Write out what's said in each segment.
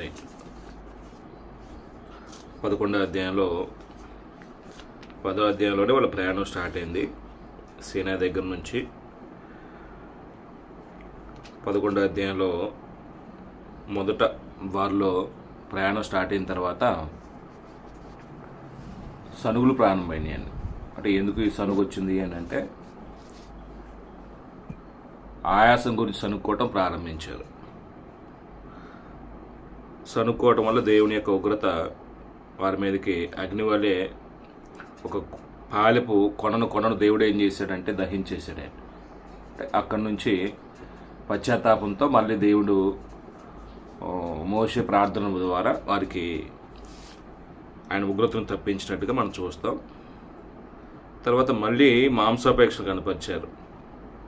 Right పదకొండో అధ్యాయంలో పదో అధ్యాయంలోనే వాళ్ళ ప్రయాణం స్టార్ట్ అయింది. సీనా దగ్గర నుంచి పదకొండో అధ్యాయంలో మొదట వారిలో ప్రయాణం స్టార్ట్ అయిన తర్వాత సనుగులు ప్రారంభమైనాయండి అంటే ఎందుకు ఈ సనుగు వచ్చింది అని అంటే ఆయాసం గురించి సనుక్కోవటం ప్రారంభించారు. సనుక్కోవటం వల్ల దేవుని యొక్క ఉగ్రత వారి మీదకి అగ్ని వల్లే ఒక పాలెపు కొనను కొనను దేవుడు ఏం చేశాడంటే దహించేశాడు. అక్కడి నుంచి పశ్చాత్తాపంతో మళ్ళీ దేవుడు మోసే ప్రార్థన ద్వారా వారికి ఆయన ఉగ్రతను తప్పించినట్టుగా మనం చూస్తాం. తర్వాత మళ్ళీ మాంసాపేక్షను కనపరిచారు.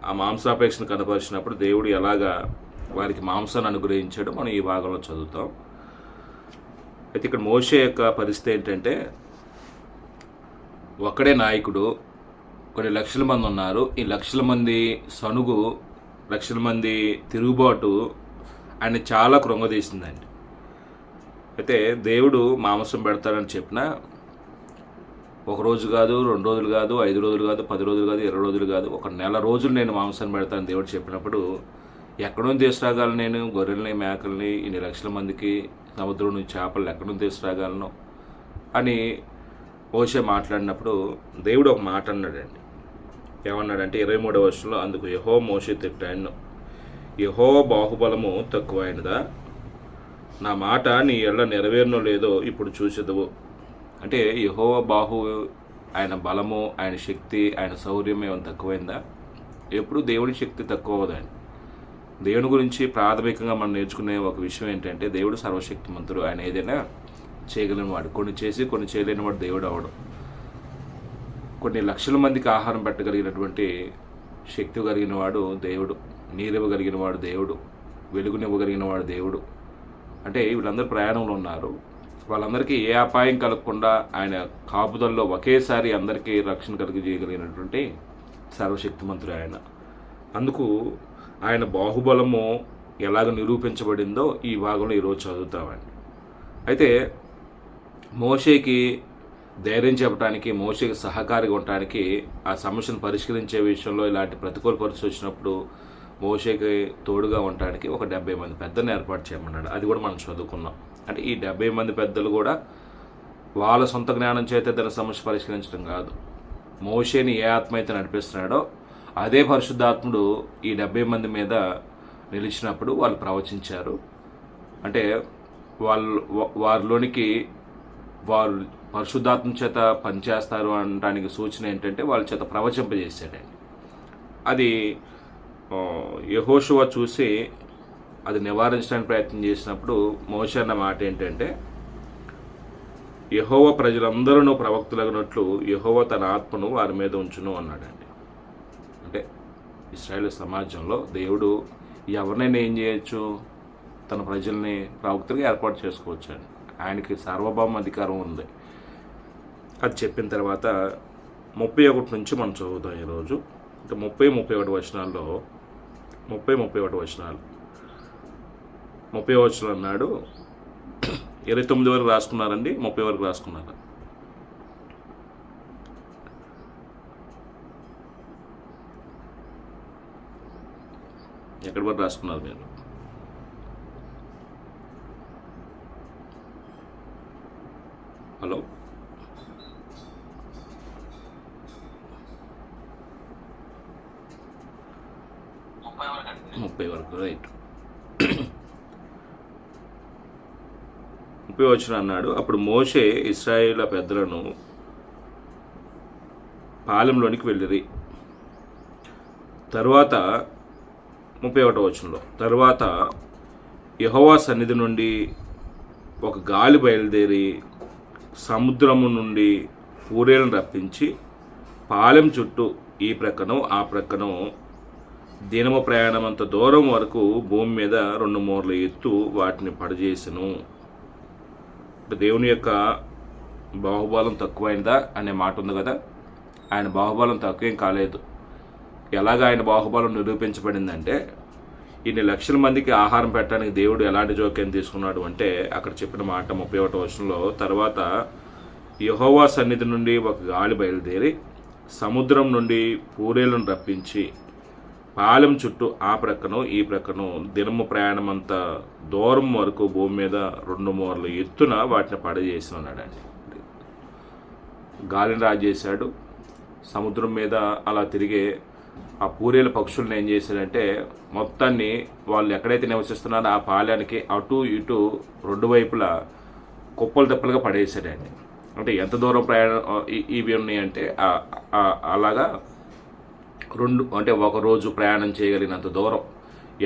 ఆ మాంసాపేక్షను కనపరిచినప్పుడు దేవుడు ఎలాగా వారికి మాంసాన్ని అనుగ్రహించాడో మనం ఈ భాగంలో చదువుతాం. అయితే ఇక్కడ మోషే యొక్క పరిస్థితి ఏంటంటే ఒక్కడే నాయకుడు కొన్ని లక్షల మంది ఉన్నారు. ఈ లక్షల మంది సనుగు లక్షల మంది తిరుగుబాటు ఆయన చాలా కృంగదీసిందండి అయితే దేవుడు మాంసం పెడతారని చెప్పిన ఒక రోజు కాదు రెండు రోజులు కాదు ఐదు రోజులు కాదు పది రోజులు కాదు ఇరవై రోజులు కాదు ఒక నెల రోజులు నేను మాంసం పెడతాను దేవుడు చెప్పినప్పుడు ఎక్కడో తీసుకురాగలను నేను గొర్రెల్ని మేకల్ని ఇన్ని లక్షల మందికి సముద్రం నుంచి చేపలు ఎక్కడో తీసుకురాగలను అని ఓషే మాట్లాడినప్పుడు దేవుడు ఒక మాట అన్నాడండి. ఏమన్నాడంటే ఇరవై మూడవ వర్షంలో అందుకు యహో మోషే తిట్టాను యహో బాహుబలము తక్కువైనదా? నా మాట నీ ఎళ్ళ నెరవేరునో లేదో ఇప్పుడు చూసేదవు అంటే యహో బాహు ఆయన బలము ఆయన శక్తి ఆయన శౌర్యం ఏమైనా తక్కువైందా? ఎప్పుడు దేవుడి శక్తి తక్కువ అవ్వదండి. దేవుని గురించి ప్రాథమికంగా మనం నేర్చుకునే ఒక విషయం ఏంటంటే దేవుడు సర్వశక్తిమంతుడు. ఆయన ఏదైనా చేయగలిగినవాడు. కొన్ని చేసి కొన్ని చేయలేని వాడు దేవుడు అవడం కొన్ని లక్షల మందికి ఆహారం పెట్టగలిగినటువంటి శక్తి కలిగిన వాడు దేవుడు. నీరివ్వగలిగిన వాడు దేవుడు. వెలుగునివ్వగలిగిన వాడు దేవుడు. అంటే వీళ్ళందరూ ప్రయాణంలో ఉన్నారు. వాళ్ళందరికీ ఏ అపాయం కలగకుండా ఆయన కాపుదల్లో ఒకేసారి అందరికీ రక్షణ కలిగజేయగలిగినటువంటి సర్వశక్తిమంతుడు ఆయన. అందుకు ఆయన బాహుబలము ఎలాగ నిరూపించబడిందో ఈ భాగంలో ఈరోజు చదువుతామండి. అయితే మోషేకి ధైర్యం చెప్పడానికి మోషేకి సహకారిగా ఉండటానికి ఆ సమస్యను పరిష్కరించే విషయంలో ఇలాంటి ప్రతికూల పరిస్థితి వచ్చినప్పుడు మోషేకి తోడుగా ఉండటానికి ఒక డెబ్బై మంది పెద్దలను ఏర్పాటు చేయమన్నాడు. అది కూడా మనం చదువుకున్నాం. అంటే ఈ డెబ్బై మంది పెద్దలు కూడా వాళ్ళ సొంత జ్ఞానం చేత తన సమస్య పరిష్కరించడం కాదు. మోషేని ఏ ఆత్మ అయితే నడిపిస్తున్నాడో అదే పరిశుద్ధాత్ముడు ఈ డెబ్బై మంది మీద నిలిచినప్పుడు వాళ్ళు ప్రవచించారు. అంటే వాళ్ళు వారిలోనికి వారు పరిశుద్ధాత్మ చేత పనిచేస్తారు అనడానికి సూచన ఏంటంటే వాళ్ళ చేత ప్రవచింపజేశాడండి. అది ఆ, చూసి అది నివారించడానికి ప్రయత్నం చేసినప్పుడు మోష అన్న మాట ఏంటంటే యహోవ ప్రజలందరూ ప్రవక్తులగినట్లు యహోవ తన ఆత్మను వారి మీద ఉంచును అన్నాడండి. ఇస్రాయేల్ సమాజంలో దేవుడు ఎవరినైనా ఏం చేయొచ్చు? తన ప్రజల్ని ప్రవక్తలుగా ఏర్పాటు చేసుకోవచ్చు అండి ఆయనకి సార్వభౌమ అధికారం ఉంది. అది చెప్పిన తర్వాత ముప్పై ఒకటి నుంచి మనం చదువుతాం ఈరోజు. అంటే ముప్పై ముప్పై ఒకటి వచనాల్లో ముప్పై ముప్పై ఒకటి వచనాలు. ముప్పై వచనం అన్నాడు. ఇరవై తొమ్మిది వరకు రాసుకున్నారండి? ముప్పై వరకు రాసుకున్నారు? ఎక్కడ వరకు రాసుకున్నారు మీరు. హలో? ముప్పై వరకు రైట్. ముప్పై వచ్చిన అన్నాడు. అప్పుడు మోషే ఇస్రాయేల్ పెద్దలను పాలెంలోనికి వెళ్ళిరి. తరువాత ముప్పై ఒకటో వచనంలో. తర్వాత యహోవా సన్నిధి నుండి ఒక గాలి బయలుదేరి సముద్రము నుండి పూరేలను రప్పించి పాలెం చుట్టూ ఈ ప్రక్కను ఆ ప్రక్కను దినము ప్రయాణమంత దూరం వరకు భూమి మీద రెండు మూరలు ఎత్తు వాటిని పడజేసను. దేవుని యొక్క బాహుబలం తక్కువైందా అనే మాట ఉంది కదా? ఆయన బాహుబలం తక్కువేం కాలేదు. ఎలాగ ఆయన బాహుబలం నిరూపించబడిందంటే ఇన్ని లక్షల మందికి ఆహారం పెట్టడానికి దేవుడు ఎలాంటి జోక్యం తీసుకున్నాడు అంటే అక్కడ చెప్పిన మాట ముప్పై ఒకటో వర్షంలో తర్వాత యహోవా సన్నిధి నుండి ఒక గాలి బయలుదేరి సముద్రం నుండి పూరేలను రప్పించి పాలెం చుట్టూ ఆ ప్రక్కను ఈ ప్రక్కను దినము ప్రయాణం అంత దూరం వరకు భూమి మీద రెండు మూరలు ఎత్తున వాటిని పడజేసి ఉన్నాడండి. గాలిని రాజేశాడు సముద్రం మీద అలా తిరిగే ఆ పూరేల పక్షుల్ని ఏం చేశాడంటే మొత్తాన్ని వాళ్ళు ఎక్కడైతే నివసిస్తున్నారో ఆ పాలెనికి అటు ఇటు రెండు వైపులా కుప్పలు తెప్పలుగా పడేసాడండి అంటే ఎంత దూరం ప్రయాణం ఇవి ఉన్నాయంటే అలాగా రెండు అంటే ఒక రోజు ప్రయాణం చేయగలిగినంత దూరం.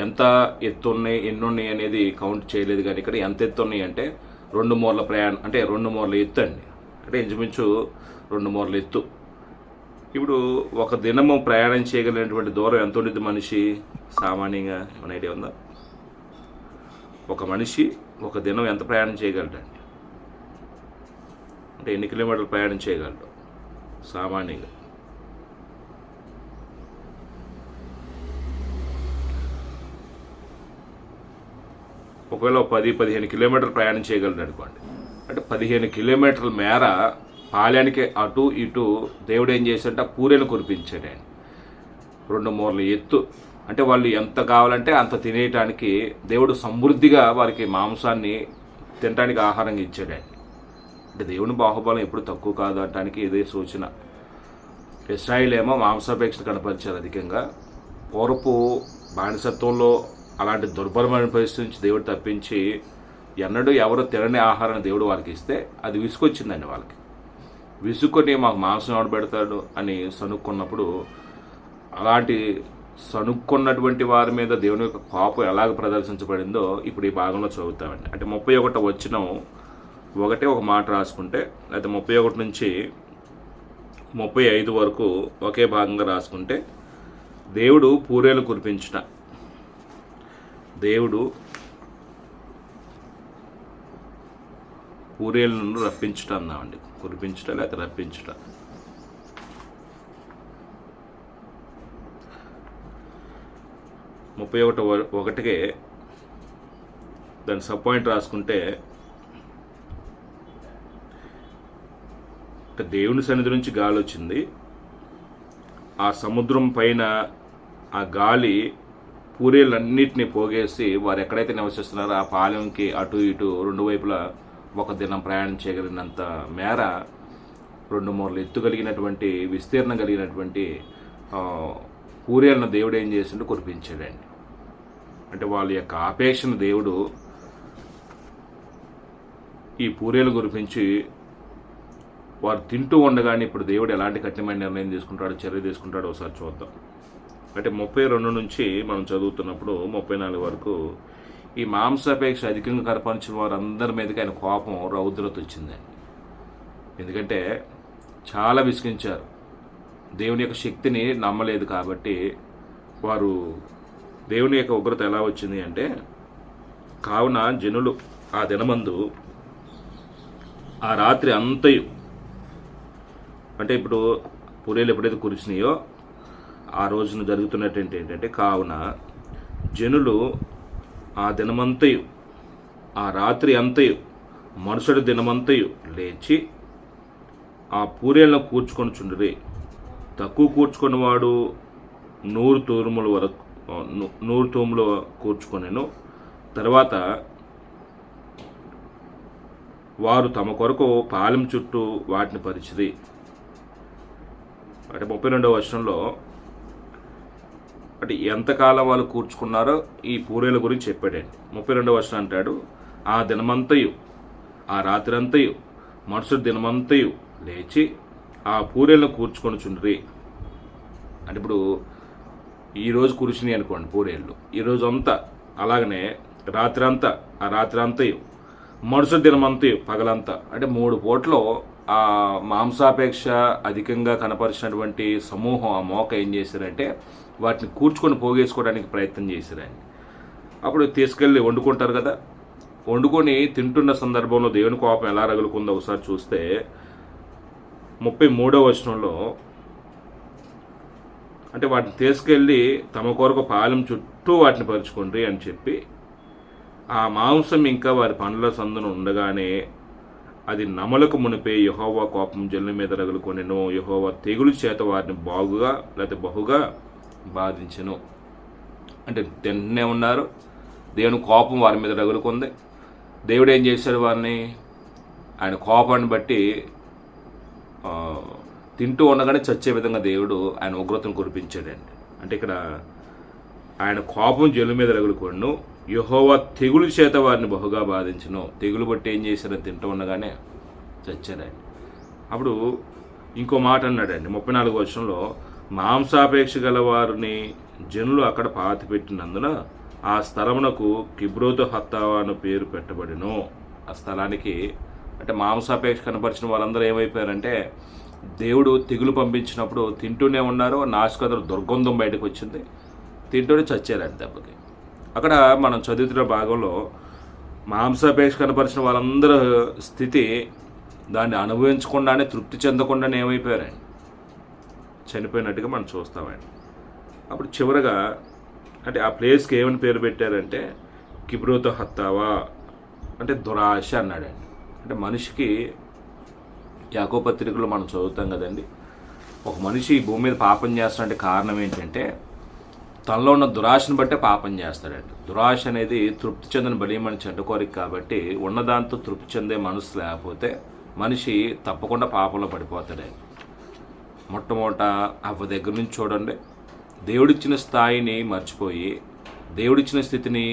ఎంత ఎత్తు ఉన్నాయి ఎన్ని ఉన్నాయి అనేది కౌంట్ చేయలేదు కానీ ఇక్కడ ఎంత ఎత్తు ఉన్నాయి అంటే రెండు మూరల ప్రయాణం అంటే రెండు మూరల ఎత్తు అండి. అంటే ఇంచుమించు రెండు మూరల ఎత్తు. ఇప్పుడు ఒక దినము ప్రయాణం చేయగలిగినటువంటి దూరం ఎంత ఉండేది మనిషి? సామాన్యంగా మన ఐడియా ఉందా? ఒక మనిషి ఒక దినం ఎంత ప్రయాణం చేయగలడండి అంటే ఎన్ని కిలోమీటర్లు ప్రయాణం చేయగలడు? సామాన్యంగా. ఒకవేళ పది పదిహేను కిలోమీటర్లు ప్రయాణం చేయగలడు అనుకోండి. అంటే పదిహేను కిలోమీటర్ల మేర పాలెనికి అటు ఇటు దేవుడు ఏం చేశాడంటే? పూరెలు కురిపించాడు ఆయన. రెండు మూరల ఎత్తు. అంటే వాళ్ళు ఎంత కావాలంటే అంత తినేయటానికి దేవుడు సమృద్ధిగా వారికి మాంసాన్ని తినడానికి ఆహారంగా ఇచ్చాడు ఆయన. అంటే దేవుని బాహుబలం ఎప్పుడు తక్కువ కాదు అనటానికి ఇదే సూచన. ఇస్రాయిల్ ఏమో మాంసాపేక్ష కనపరిచారు అధికంగా. పూర్వపు బానిసత్వంలో అలాంటి దుర్భరమైన పరిస్థితి నుంచి దేవుడు తప్పించి ఎన్నడూ ఎవరు తినని ఆహారాన్ని దేవుడు వారికి ఇస్తే అది విసుకొచ్చిందండి వాళ్ళకి. విసుకొని మాకు మాంసం ఎవడు పెడతాడు అని సనుక్కున్నప్పుడు అలాంటి సనుక్కున్నటువంటి వారి మీద దేవుని యొక్క కోపం ఎలాగ ప్రదర్శించబడిందో ఇప్పుడు ఈ భాగంలో చదువుతామండి. అంటే ముప్పై ఒకటి వచ్చిన ఒకటే ఒక మాట రాసుకుంటే అయితే ముప్పై ఒకటి నుంచి ముప్పై ఐదు వరకు ఒకే భాగంగా రాసుకుంటే దేవుడు పూరేలు కురిపించిన. దేవుడు పూరేలను రప్పించుట అందామండి కురిపించట లేక రప్పించుట. ముప్పై ఒకటి ఒకటికే దాని సబ్ పాయింట్ రాసుకుంటే దేవుని సన్నిధి నుంచి గాలి వచ్చింది. ఆ సముద్రం పైన ఆ గాలి పూరీలన్నిటిని పోగేసి వారు ఎక్కడైతే నివసిస్తున్నారో ఆ పాలెంకి అటు ఇటు రెండు వైపులా ఒక దినం ప్రయాణం చేయగలిగినంత మేర రెండు మూరలు ఎత్తు కలిగినటువంటి విస్తీర్ణం కలిగినటువంటి పూరేలను దేవుడు ఏం చేసిండో? కురిపించాడండి. అంటే వాళ్ళ యొక్క ఆపేక్షను దేవుడు ఈ పూరేలు కురిపించి వారు తింటూ ఉండగానే ఇప్పుడు దేవుడు ఎలాంటి కఠినమైన నిర్ణయం తీసుకుంటాడో చర్య తీసుకుంటాడో ఒకసారి చూద్దాం. అంటే ముప్పై రెండు నుంచి మనం చదువుతున్నప్పుడు ముప్పై నాలుగు వరకు ఈ మాంసాపేక్ష అధికంగా కనపరిచిన వారందరి మీదకి ఆయన కోపం రౌద్రత వచ్చిందండి ఎందుకంటే చాలా విసిగించారు. దేవుని యొక్క శక్తిని నమ్మలేదు కాబట్టి వారు దేవుని యొక్క ఉగ్రత ఎలా వచ్చింది అంటే కావున జనులు ఆ దినమందు ఆ రాత్రి అంతయు అంటే ఇప్పుడు పురేలు ఎప్పుడైతే కురిసినాయో ఆ రోజున జరుగుతున్నటువంటి ఏంటంటే కావున జనులు ఆ దినమంతయు ఆ రాత్రి అంతయు మరుసటి దినమంతయు లేచి ఆ పూరేలను కూర్చుకొని చుండ్రి తక్కువ కూర్చుకున్నవాడు నూరు తూముల వరకు నూరు తూములు కూర్చుకొనెను. తర్వాత వారు తమ కొరకు పాలెం చుట్టూ వాటిని పరిచిరి. అంటే ముప్పై రెండవ వర్షంలో అంటే ఎంతకాలం వాళ్ళు కూర్చుకున్నారో ఈ పూరేల గురించి చెప్పాడండి. ముప్పై రెండవ వర్షం అంటాడు ఆ దినమంతయు ఆ రాత్రంతయు మరుసటి దినమంతయు లేచి ఆ పూరేలను కూర్చుకొని చుండ్రి అంటే ఇప్పుడు ఈరోజు రోజు కురిసినాయి అనుకోండి పూరేళ్ళు. ఈరోజు అంతా అలాగనే రాత్రంతా ఆ రాత్రంతయు మరుసటి దినమంతయు పగలంతా. అంటే మూడు పూటలో ఆ మాంసాపేక్ష అధికంగా కనపరిచినటువంటి సమూహం ఆ మోక ఏం చేశారంటే వాటిని కూర్చుకొని పోగేసుకోవడానికి ప్రయత్నం చేశారండి అప్పుడు తీసుకెళ్ళి వండుకుంటారు కదా. వండుకొని తింటున్న సందర్భంలో దేవుని కోపం ఎలా రగులుకుందో ఒకసారి చూస్తే ముప్పై మూడో వచనంలో అంటే వాటిని తీసుకెళ్ళి తమ కొరకు పాలెం చుట్టూ వాటిని పరుచుకోండి అని చెప్పి ఆ మాంసం ఇంకా వారి పనుల సందును ఉండగానే అది నమలకు మునిపే యహోవా కోపం జల్లు మీద రగులుకొనెను. యహోవా తెగులు చేత వారిని బాగుగా లేకపోతే బహుగా బాధించెను. అంటే తింటూనే ఉన్నారు. దేవుని కోపం వారి మీద రగులుకుంది. దేవుడు ఏం చేశాడు వారిని? ఆయన కోపాన్ని బట్టి తింటూ ఉండగానే చచ్చే విధంగా దేవుడు ఆయన ఉగ్రతను కురిపించాడండి. అంటే ఇక్కడ ఆయన కోపం జల్లు మీద రగులుకొండు యహోవా తెగులు చేత వారిని బహుగా బాధించను. తెగులు బట్టి ఏం చేశారని తింటూ ఉండగానే చచ్చారండి అప్పుడు ఇంకో మాట అన్నాడండి. ముప్పై నాలుగు వర్షంలో మాంసాపేక్ష గల వారిని జనులు అక్కడ పాతి పెట్టినందున ఆ స్థలమునకు కిబ్రోతు హత్తావా అను పేరు పెట్టబడిను. ఆ స్థలానికి అంటే మాంసాపేక్ష కనపరిచిన వాళ్ళందరూ ఏమైపోయారంటే దేవుడు తెగులు పంపించినప్పుడు తింటూనే ఉన్నారు నాశకథలు దుర్గంధం బయటకు వచ్చింది తింటూనే చచ్చారండి దెబ్బకి. అక్కడ మనం చదువుతున్న భాగంలో మాంసాపేక్ష కనపరిచిన వాళ్ళందరూ స్థితి దాన్ని అనుభవించకుండానే తృప్తి చెందకుండానే ఏమైపోయారండి చనిపోయినట్టుగా మనం చూస్తామండి. అప్పుడు చివరగా అంటే ఆ ప్లేస్కి ఏమని పేరు పెట్టారంటే కిబ్రోతో హత్తావా అంటే దురాశ అన్నాడండి. అంటే మనిషికి యాకో పత్రికలో మనం చదువుతాం కదండి. ఒక మనిషి ఈ భూమి మీద పాపం చేస్తాడంటే కారణం ఏంటంటే తనలో ఉన్న దురాశను బట్టే పాపం చేస్తాడండి దురాశ అనేది తృప్తి చెందిన బలీయమని చెడ్డ కోరిక కాబట్టి ఉన్నదాంతో తృప్తి చెందే మనసు లేకపోతే మనిషి తప్పకుండా పాపంలో పడిపోతాడండి. మొట్టమొదట అవ్వ దగ్గర నుంచి చూడండి. దేవుడిచ్చిన స్థాయిని మర్చిపోయి దేవుడిచ్చిన స్థితిని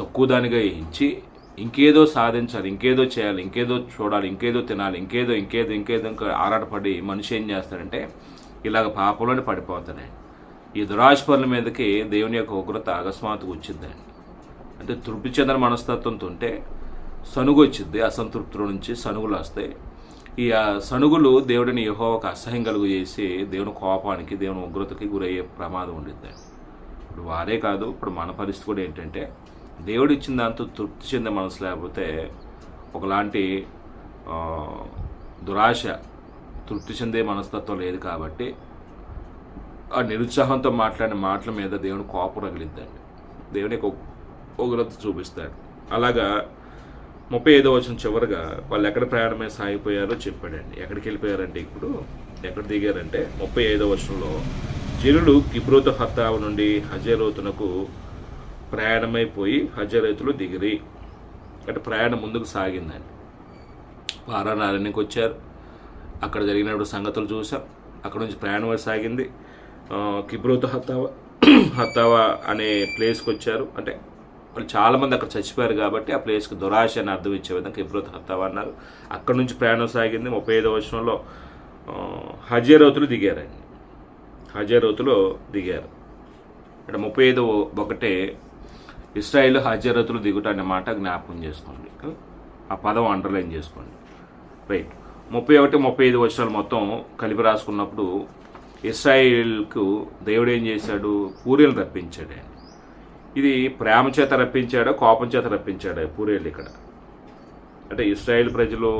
తక్కువ దానిగా ఎంచి ఇంకేదో సాధించాలి ఇంకేదో చేయాలి ఇంకేదో చూడాలి ఇంకేదో తినాలి ఇంకేదో ఇంకేదో ఇంకేదో ఇంకా ఆరాటపడి మనిషి ఏం చేస్తాడంటే ఇలాగ పాపంలోనే పడిపోతాడండి. ఈ దురాశ పనుల మీదకి దేవుని యొక్క ఉగ్రత అకస్మాత్తుగా వచ్చిందండి. అంటే తృప్తి చెందిన మనస్తత్వంతో ఉంటే సనుగు వచ్చింది అసంతృప్తుల నుంచి సనుగులు వస్తాయి. ఈ ఆ సనుగులు దేవుడిని యహోవకు అసహ్యం కలుగు చేసి దేవుని కోపానికి దేవుని ఉగ్రతకి గురయ్యే ప్రమాదం ఉండిద్దండి ఇప్పుడు వారే కాదు ఇప్పుడు మన పరిస్థితి కూడా ఏంటంటే దేవుడు ఇచ్చిన దాంతో తృప్తి చెందే మనసు లేకపోతే ఒకలాంటి దురాశ తృప్తి చెందే మనస్తత్వం లేదు కాబట్టి ఆ నిరుత్సాహంతో మాట్లాడిన మాటల మీద దేవుని కోపం రగిలిద్దండి. దేవుని ఒక ఉగ్రత చూపిస్తాడు. అలాగా ముప్పై ఐదో వచ్చిన చివరిగా వాళ్ళు ఎక్కడ ప్రయాణమై సాగిపోయారో చెప్పాడండి. ఎక్కడికి వెళ్ళిపోయారంటే ఇప్పుడు ఎక్కడ దిగారంటే ముప్పై ఐదో వర్షంలో జనులు కిబ్రోత హత్తావు నుండి హజరోతునకు ప్రయాణమైపోయి హజరైతులు దిగిరి. అంటే ప్రయాణం ముందుకు సాగిందండి. పారానారాయణకి వచ్చారు. అక్కడ జరిగినప్పుడు సంగతులు చూసాం అక్కడ నుంచి ప్రయాణం సాగింది. కిబ్రోత హత్తావ హత్తావా హత్తావా అనే ప్లేస్కి వచ్చారు. అంటే వాళ్ళు చాలామంది అక్కడ చచ్చిపోయారు కాబట్టి ఆ ప్లేస్కి దురాశ అని అర్థం ఇచ్చే విధంగా ఇబ్రత్ హత్తావా అన్నారు. అక్కడ నుంచి ప్రయాణం సాగింది. ముప్పై ఐదో వర్షంలో హజేరోతులు దిగారండి. హజేరోతులో దిగారు. అంటే ముప్పై ఐదు ఒకటే ఇస్రాయిల్ హజరతులు దిగుట అనే మాట జ్ఞాపకం చేసుకోండి. ఆ పదం అండర్లైన్ చేసుకోండి. రైట్ ముప్పై ఒకటి ముప్పై ఐదు వర్షాలు మొత్తం కలిపి రాసుకున్నప్పుడు ఇస్రాయిల్కు దేవుడు ఏం చేశాడు? పూరీలు రప్పించాడు ఆయన ఇది ప్రేమ చేత రప్పించాడో కోపం చేత రప్పించాడో పూరేళ్ళు ఇక్కడ. అంటే ఇస్రాయేల్ ప్రజలు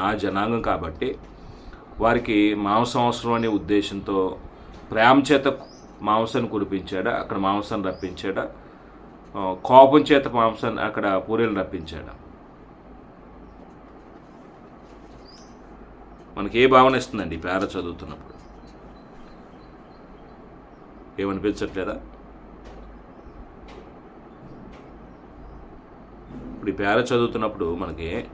నా జనాంగం కాబట్టి వారికి మాంసం అవసరం అనే ఉద్దేశంతో ప్రేమ చేత మాంసాన్ని కురిపించాడా అక్కడ మాంసాన్ని రప్పించాడా కోపం చేత మాంసాన్ని అక్కడ పూరేలు రప్పించాడా? మనకి ఏ భావన ఇస్తుందండి ఈ పేర చదువుతున్నప్పుడు? ఏమనిపించట్లేదా? ఇప్పుడు ఈ పేర చదువుతున్నప్పుడు మనకి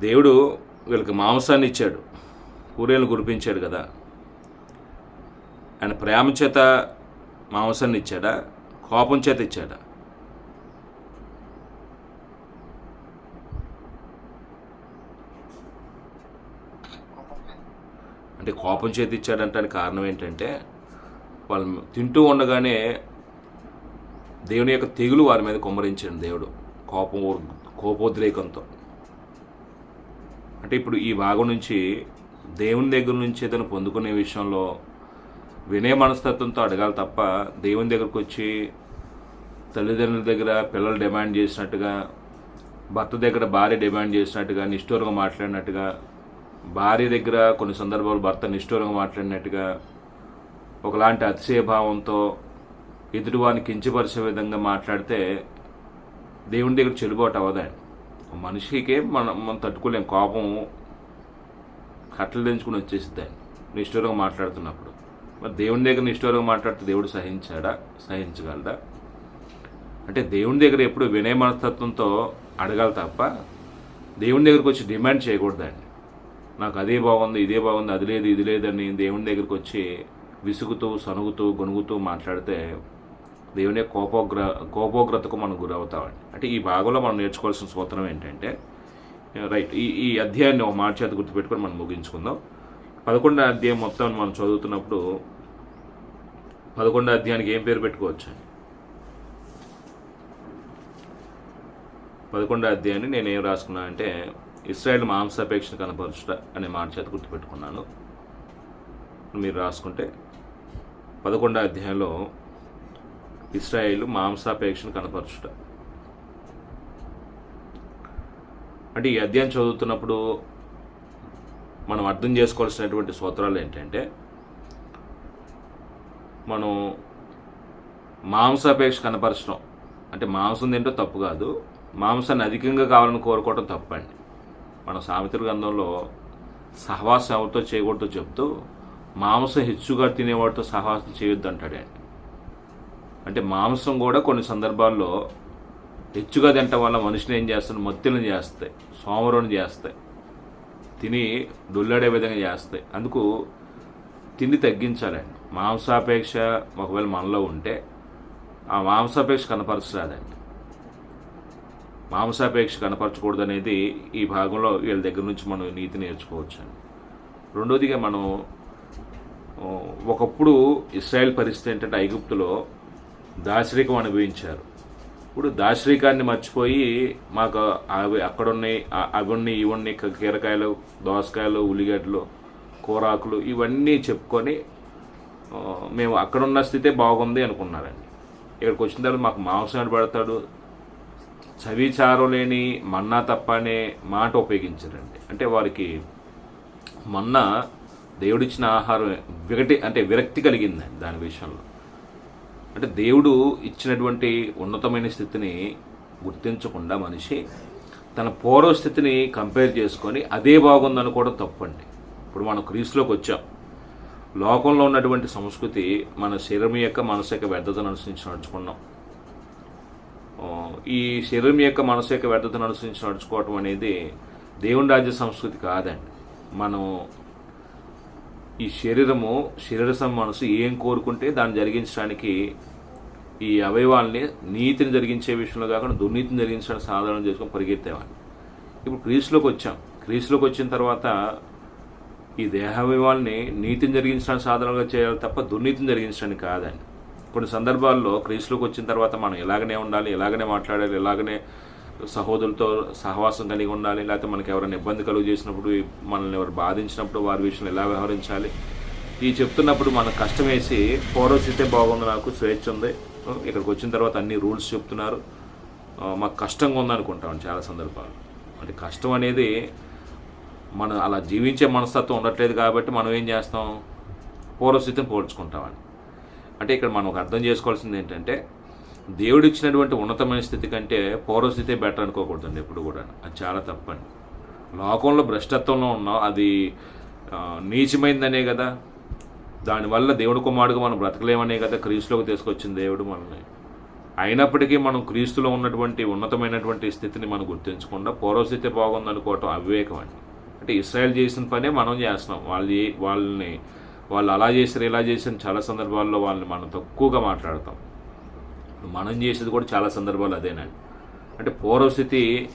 దేవుడు వీళ్ళకి మాంసాన్ని ఇచ్చాడు. కూరలను కురిపించాడు కదా. ఆయన ప్రేమ చేత మాంసాన్ని ఇచ్చాడా? కోపం చేత ఇచ్చాడా? అంటే కోపం చేతి ఇచ్చాడంటానికి కారణం ఏంటంటే వాళ్ళు తింటూ ఉండగానే దేవుని యొక్క తెగులు వారి మీద కుమ్మరించాడు దేవుడు. కోపం కోపోద్రేకంతో. అంటే ఇప్పుడు ఈ భాగం నుంచి దేవుని దగ్గర నుంచి ఏదైనా పొందుకునే విషయంలో వినయ మనస్తత్వంతో అడగాలి తప్ప దేవుని దగ్గరకు వచ్చి తల్లిదండ్రుల దగ్గర పిల్లలు డిమాండ్ చేసినట్టుగా భర్త దగ్గర భార్య డిమాండ్ చేసినట్టుగా నిష్ఠూరంగా మాట్లాడినట్టుగా భార్య దగ్గర కొన్ని సందర్భాలు భర్త నిష్ఠూరంగా మాట్లాడినట్టుగా ఒకలాంటి అతిశయభావంతో ఎదుటివాని కించపరిచే విధంగా మాట్లాడితే దేవుని దగ్గర చెల్లుబాటు అవ్వదండి. మనిషికే మనం మనం తట్టుకోలేం కోపం కట్టలు దించుకుని వచ్చేసిద్దండి. నిష్ఠూరంగా మాట్లాడుతున్నప్పుడు. మరి దేవుని దగ్గర నిష్ఠూరంగా మాట్లాడితే దేవుడు సహించాడా? సహించగలడా? అంటే దేవుని దగ్గర ఎప్పుడు వినయ మనస్తత్వంతో అడగాలి తప్ప దేవుని దగ్గరకు వచ్చి డిమాండ్ చేయకూడదండి. నాకు అదే బాగుంది ఇదే బాగుంది అది లేదు ఇది లేదని దేవుని దగ్గరకు వచ్చి విసుగుతూ సనుగుతూ గొనుగుతూ మాట్లాడితే దేవుని కోపోగ్ర కోపోగ్రతకు మనం గురవుతామండి. అంటే ఈ భాగంలో మనం నేర్చుకోవాల్సిన సూత్రం ఏంటంటే రైట్ ఈ ఈ అధ్యాయాన్ని ఒక మాట చేత గుర్తుపెట్టుకొని మనం ముగించుకుందాం. పదకొండో అధ్యాయం మొత్తం మనం చదువుతున్నప్పుడు పదకొండో అధ్యాయానికి ఏం పేరు పెట్టుకోవచ్చు పదకొండో అధ్యాయాన్ని నేను ఏం రాసుకున్నా అంటే ఇస్రాయల్ మాంసాపేక్షను కనపరచుట అనే మాట చేత గుర్తుపెట్టుకున్నాను. మీరు రాసుకుంటే పదకొండో అధ్యాయంలో ఇస్రాయేల్ మాంసాపేక్షను కనపరచుట. అంటే ఈ అధ్యాయం చదువుతున్నప్పుడు మనం అర్థం చేసుకోవాల్సినటువంటి సూత్రాలు ఏంటంటే మనం మాంసాపేక్ష కనపరచడం అంటే మాంసం తింటే తప్పు కాదు మాంసాన్ని అధికంగా కావాలని కోరుకోవడం తప్పండి. మన సామెతల గ్రంథంలో సహవాసం ఎవరితో చేయకూడదు చెప్తూ మాంసం హెచ్చుగా తినేవాడితో సహవాసం చేయొద్దు అంటాడండి. అంటే మాంసం కూడా కొన్ని సందర్భాల్లో హెచ్చుగా తినటం వల్ల మనుషులు ఏం చేస్తుంది మత్తులను చేస్తాయి సోమరుని చేస్తాయి తిని డొల్లాడే విధంగా చేస్తాయి. అందుకు తిండి తగ్గించాలండి. మాంసాపేక్ష ఒకవేళ మనలో ఉంటే ఆ మాంసాపేక్ష కనపరచరాదండి. మాంసాపేక్ష కనపరచకూడదు అనేది ఈ భాగంలో వీళ్ళ దగ్గర నుంచి మనం నీతి నేర్చుకోవచ్చు అండి రెండోదిగా మనం ఒకప్పుడు ఇస్రాయెల్ పరిస్థితి ఏంటంటే ఐగుప్తులో దాశరికం అనుభవించారు. ఇప్పుడు దాశరికాన్ని మర్చిపోయి మాకు అవి అక్కడున్నాయి అవి ఉన్నాయి ఇవి ఉన్నాయి కీరకాయలు దోసకాయలు ఉల్లిగడ్డలు కూరాకులు ఇవన్నీ చెప్పుకొని మేము అక్కడున్న స్థితే బాగుంది అనుకున్నారండి. ఇక్కడికి వచ్చిన తర్వాత మాకు మాంసం పెడతాడు? చవిచారం లేని మన్నా తప్ప అనే మాట ఉపయోగించారండి. అంటే వారికి మొన్న దేవుడిచ్చిన ఆహారం వికటి అంటే విరక్తి కలిగిందండి దాని విషయంలో. అంటే దేవుడు ఇచ్చినటువంటి ఉన్నతమైన స్థితిని గుర్తించకుండా మనిషి తన పూర్వ స్థితిని కంపేర్ చేసుకొని అదే బాగుందని కూడా తప్పండి. ఇప్పుడు మనం క్రీస్తులోకి వచ్చాం. లోకంలో ఉన్నటువంటి సంస్కృతి మన శరీరం యొక్క మనసు యొక్క వ్యర్థతను అనుసరించి నడుచుకున్నాం. ఈ శరీరం యొక్క మనసు యొక్క వ్యర్థతను అనుసరించి నడుచుకోవటం అనేది దేవుని రాజ్య సంస్కృతి కాదండి. మనం ఈ శరీరము శరీరసం మనసు ఏం కోరుకుంటే దాన్ని జరిగించడానికి ఈ అవయవాల్ని నీతిని జరిగించే విషయంలో కాకుండా దుర్నీతిని జరిగించడానికి సాధన చేసుకొని పరిగెత్తేవాడిని ఇప్పుడు క్రీస్లోకి వచ్చాం. క్రీస్లోకి వచ్చిన తర్వాత ఈ దేహావయవాల్ని నీతిని జరిగించడానికి సాధనగా చేయాలి తప్ప దుర్నీతిని జరిగించడానికి కాదండి. కొన్ని సందర్భాల్లో క్రీస్తులోకి వచ్చిన తర్వాత మనం ఇలాగనే ఉండాలి ఇలాగనే మాట్లాడాలి ఇలాగనే సహోదరులతో సహవాసం కలిగి ఉండాలి లేకపోతే మనకి ఎవరైనా ఇబ్బంది కలుగు చేసినప్పుడు మనల్ని ఎవరు బాధించినప్పుడు వారి విషయంలో ఎలా వ్యవహరించాలి? ఈ చెప్తున్నప్పుడు మనకు కష్టం వేసి పూర్వస్థితే బాగుంది నాకు స్వేచ్ఛ ఉంది. ఇక్కడికి వచ్చిన తర్వాత అన్ని రూల్స్ చెప్తున్నారు. మాకు కష్టంగా ఉందనుకుంటాం చాలా సందర్భాలు అంటే కష్టం అనేది మనం అలా జీవించే మనస్తత్వం ఉండట్లేదు కాబట్టి మనం ఏం చేస్తాం? పూర్వస్థితిని పోల్చుకుంటామని అంటే ఇక్కడ మనం ఒక అర్థం చేసుకోవాల్సింది ఏంటంటే దేవుడు ఇచ్చినటువంటి ఉన్నతమైన స్థితి కంటే పౌరస్థితే బెటర్ అనుకోకూడదండి ఎప్పుడు కూడా అది చాలా తప్పండి. లోకంలో భ్రష్టత్వంలో ఉన్నాం అది నీచమైందనే కదా. దానివల్ల దేవుడి కుమారుడుగా మనం బ్రతకలేమనే కదా క్రీస్తులోకి తీసుకొచ్చింది దేవుడు మనల్ని. అయినప్పటికీ మనం క్రీస్తులో ఉన్నటువంటి ఉన్నతమైనటువంటి స్థితిని మనం గుర్తించకుండా పూర్వస్థితి బాగుందనుకోవటం అవివేకం అండి అంటే ఇస్రాయల్ చేసిన పనే మనం చేస్తున్నాం. వాళ్ళు వాళ్ళని వాళ్ళు అలా చేశారు ఇలా చేసిన చాలా సందర్భాల్లో వాళ్ళని మనం తక్కువగా మాట్లాడతాం. మనం చేసేది కూడా చాలా సందర్భాలు అదేనండి. అంటే పూర్వస్థితి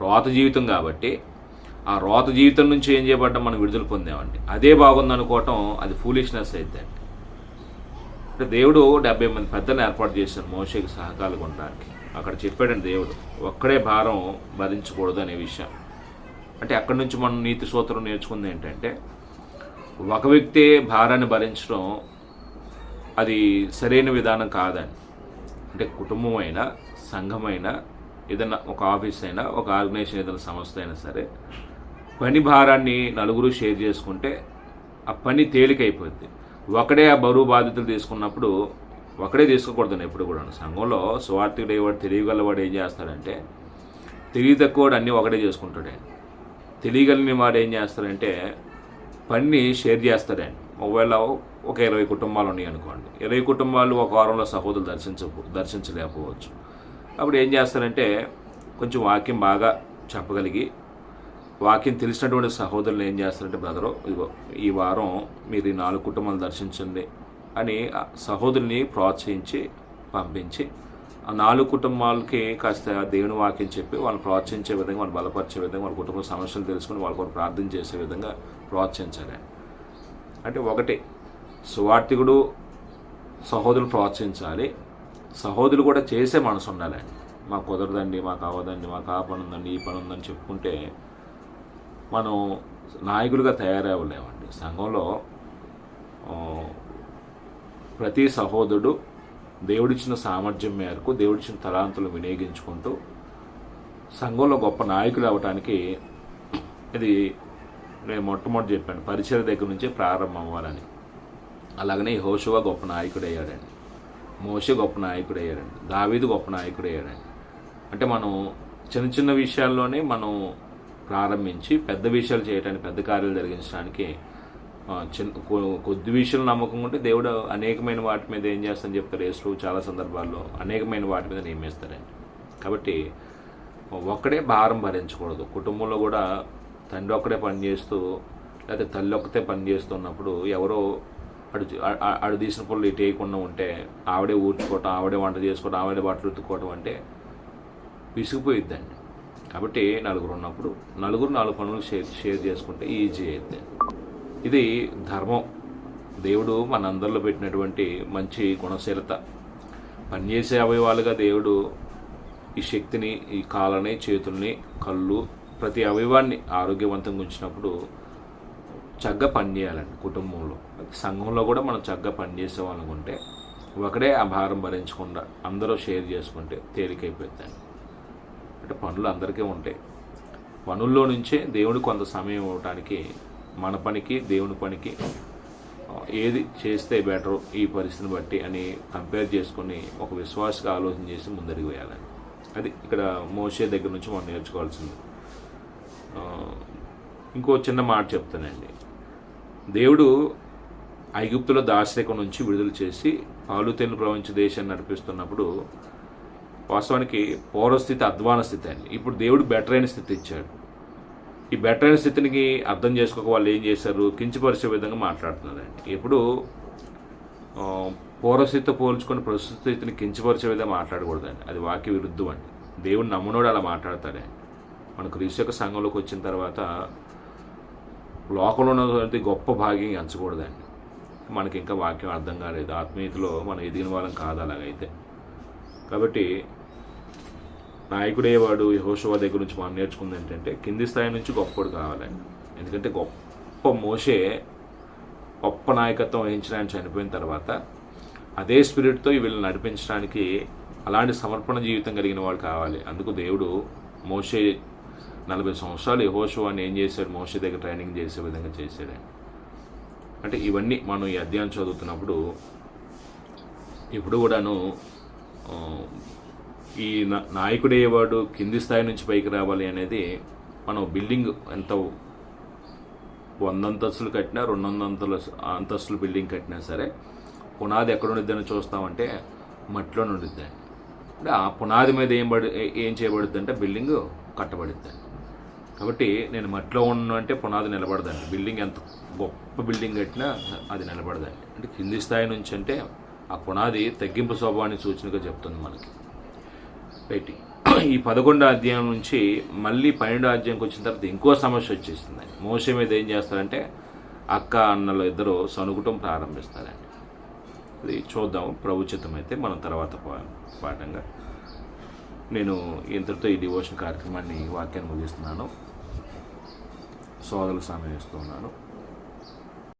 రోత జీవితం కాబట్టి ఆ రోత జీవితం నుంచి ఏం చేయబడ్డం మనం విడుదల పొందామండి. అదే బాగుంది అనుకోవటం అది ఫూలిష్నెస్ అయిద్దండి. అంటే దేవుడు డెబ్బై మంది పెద్దలను ఏర్పాటు చేశాడు మోషకి సహకాలు కొనడానికి. అక్కడ చెప్పాడండి దేవుడు ఒక్కడే భారం భరించకూడదు అనే విషయం. అంటే అక్కడి నుంచి మనం నీతి సూత్రం నేర్చుకుంది ఏంటంటే ఒక వ్యక్తే భారాన్ని భరించడం అది సరైన విధానం కాదని. అంటే కుటుంబం అయినా సంఘం అయినా ఏదైనా ఒక ఆఫీస్ అయినా ఒక ఆర్గనైజేషన్ ఏదైనా సంస్థ అయినా సరే పని భారాన్ని నలుగురు షేర్ చేసుకుంటే ఆ పని తేలికైపోద్ది. ఒకడే ఆ బరువు బాధ్యతలు తీసుకున్నప్పుడు ఒకడే తీసుకోకూడదు ఎప్పుడు కూడా. సంఘంలో స్వార్థుడు వాడు తెలియగలవాడు ఏం చేస్తాడంటే తెలివి తక్కువడు అన్నీ ఒకడే చేసుకుంటాడండి తెలియగలిగిన వాడు ఏం చేస్తాడంటే పని షేర్ చేస్తాడండి ఒకవేళ ఒక ఇరవై కుటుంబాలు ఉన్నాయి అనుకోండి. ఇరవై కుటుంబాలు ఒక వారంలో సహోదరులు దర్శించ దర్శించలేకపోవచ్చు. అప్పుడు ఏం చేస్తారంటే కొంచెం వాక్యం బాగా చెప్పగలిగి వాక్యం తెలిసినటువంటి సహోదరులు ఏం చేస్తారంటే బ్రదరు ఇదిగో ఈ వారం మీరు ఈ నాలుగు కుటుంబాలు దర్శించండి అని సహోదరుని ప్రోత్సహించి పంపించి ఆ నాలుగు కుటుంబాలకి కాస్త దేవుని వాక్యం చెప్పి వాళ్ళని ప్రోత్సహించే విధంగా వాళ్ళు బలపరిచే విధంగా వాళ్ళ కుటుంబ సమస్యలు తెలుసుకుని వాళ్ళ కొరకు ప్రార్థన చేసే విధంగా ప్రోత్సహించాలి. అంటే ఒకటి సువార్థికుడు సహోదరులు ప్రోత్సహించాలి. సహోదరులు కూడా చేసే మనసు ఉండాలండి మాకు కుదరదండి మాకు అవ్వదండి మాకు ఆ పని ఉందండి ఈ పని ఉందని చెప్పుకుంటే మనం నాయకులుగా తయారవ్వలేమండి. సంఘంలో ప్రతి సహోదరుడు దేవుడిచ్చిన సామర్థ్యం మేరకు దేవుడిచ్చిన తలాంతులు వినియోగించుకుంటూ సంఘంలో గొప్ప నాయకులు అవ్వటానికి ఇది నేను మొట్టమొదటి చెప్పాను పరిచయ దగ్గర నుంచే ప్రారంభం అవ్వాలని అలాగనే హోషువా గొప్ప నాయకుడు అయ్యాడండి మోష గొప్ప నాయకుడు అయ్యాడండి దావీదు గొప్ప నాయకుడు అయ్యాడండి అంటే మనం చిన్న చిన్న విషయాల్లోనే మనం ప్రారంభించి పెద్ద విషయాలు చేయడానికి పెద్ద కార్యాలు జరిగించడానికి చిన్న కొద్ది విషయాలు నమ్మకం ఉంటే దేవుడు అనేకమైన వాటి మీద ఏం చేస్తానని చెప్తారు యేసు చాలా సందర్భాల్లో అనేకమైన వాటి మీద నియమిస్తారండి కాబట్టి ఒక్కడే భారం భరించకూడదు. కుటుంబంలో కూడా తండ్రి ఒక్కడే పని చేస్తూ లేకపోతే తల్లి ఒక్కతే పని చేస్తున్నప్పుడు ఎవరో అడు అడు తీసిన పనులు ఇటు వేయకుండా ఉంటే ఆవిడే ఊడ్చుకోవటం ఆవిడే వంట చేసుకోవటం ఆవిడే బట్టలు ఉత్తుకోవటం అంటే విసిగిపోయిద్దండి. కాబట్టి నలుగురు ఉన్నప్పుడు నలుగురు నాలుగు పనులు షేర్ షేర్ చేసుకుంటే ఈజీ అయింది ఇది ధర్మం. దేవుడు మన అందరిలో పెట్టినటువంటి మంచి గుణశీలత. పనిచేసే అవయవాలుగా దేవుడు ఈ శక్తిని ఈ కాలని చేతుల్ని కళ్ళు ప్రతి అవయవాన్ని ఆరోగ్యవంతంగా ఉంచినప్పుడు చక్కగా పనిచేయాలండి కుటుంబంలో. సంఘంలో కూడా మనం చక్కగా పనిచేసే అనుకుంటే ఒకడే ఆ భారం భరించకుండా అందరూ షేర్ చేసుకుంటే తేలికైపోతుందండి. అంటే పనులు అందరికీ ఉంటాయి. పనుల్లో నుంచే దేవుడు కొంత సమయం ఇవ్వటానికి మన పనికి దేవుని పనికి ఏది చేస్తే బెటర్ ఈ పరిస్థితిని బట్టి అని కంపేర్ చేసుకొని ఒక విశ్వాసగా ఆలోచన చేసి ముందరికి వేయాలని అది ఇక్కడ మోసే దగ్గర నుంచి మనం నేర్చుకోవాల్సింది. ఇంకో చిన్న మాట చెప్తానండి. దేవుడు ఐగుప్తుల దాశరికం నుంచి విడుదల చేసి పాలు తెన్ను ప్రపంచ దేశాన్ని నడిపిస్తున్నప్పుడు వాస్తవానికి పౌరస్థితి అధ్వాన స్థితి అండి. ఇప్పుడు దేవుడు బెటర్ అయిన స్థితి ఇచ్చాడు. ఈ బెటర్ అయిన స్థితిని అర్థం చేసుకోక వాళ్ళు ఏం చేశారు? కించపరిచే విధంగా మాట్లాడుతున్నారండి. ఇప్పుడు ఆ, పూర్వస్థితితో పోల్చుకొని ప్రస్తుత స్థితిని కించపరిచే విధంగా మాట్లాడకూడదండి. అది వాక్య విరుద్ధం అండి. దేవుడు నమ్మనోడు అలా మాట్లాడతాడండి. మన క్రీస్తు యొక్క సంఘంలోకి వచ్చిన తర్వాత లోకంలో ఉన్నటువంటి గొప్ప భాగ్యం ఎంచకూడదండి మనకి ఇంకా వాక్యం అర్థం కాలేదు. ఆత్మీయతలో మనం ఎదిగిన వాళ్ళం కాదు అలాగైతే. కాబట్టి నాయకుడేవాడు వాడు దగ్గర నుంచి మనం నేర్చుకుంది ఏంటంటే కింది స్థాయి నుంచి గొప్పడు కావాలండి. ఎందుకంటే గొప్ప మోషే గొప్ప నాయకత్వం వహించడానికి చనిపోయిన తర్వాత అదే స్పిరిట్తో వీళ్ళని నడిపించడానికి అలాంటి సమర్పణ జీవితం కలిగిన వాడు కావాలి. అందుకు దేవుడు మోషే నలభై సంవత్సరాలు యహోషువాని ఏం చేశాడు? మోషే దగ్గర ట్రైనింగ్ చేసే విధంగా చేశాడు అంటే ఇవన్నీ మనం ఈ అధ్యాయం చదువుతున్నప్పుడు ఇప్పుడు కూడాను ఈ నాయకుడయ్యేవాడు కింది స్థాయి నుంచి పైకి రావాలి అనేది మనం బిల్డింగ్ ఎంత వంద అంతస్తులు కట్టినా రెండు వందల అంతస్తులు బిల్డింగ్ కట్టినా సరే పునాది ఎక్కడ ఉండిద్దని చూస్తామంటే మట్టిలో ఉండిద్దండి. అంటే ఆ పునాది మీద ఏం పడి ఏం చేయబడుద్ది అంటే బిల్డింగ్ కట్టబడిద్దండి. కాబట్టి నేను మట్టిలో ఉన్న అంటే పునాది నిలబడదండి. బిల్డింగ్ ఎంత గొప్ప బిల్డింగ్ కట్టినా అది నిలబడదండి. అంటే కింది స్థాయి నుంచి అంటే ఆ పునాది తగ్గింపు స్వభావాన్ని సూచనగా చెప్తుంది మనకి. రైట్ ఈ పదకొండో అధ్యాయం నుంచి మళ్ళీ పన్నెండో అధ్యాయంకి వచ్చిన తర్వాత ఇంకో సమస్య వచ్చేస్తుంది మోస మీద ఏం చేస్తారంటే అక్క అన్నలు ఇద్దరు సనుగుటం ప్రారంభిస్తారండి. అది చూద్దాం. ప్రభుచితం అయితే మనం తర్వాత పా- పాఠంగా. నేను ఇంతటితో ఈ డివోషన్ కార్యక్రమాన్ని వాక్యాన్ని ముగిస్తున్నాను. సోదరులకు సమయం ఇస్తున్నాను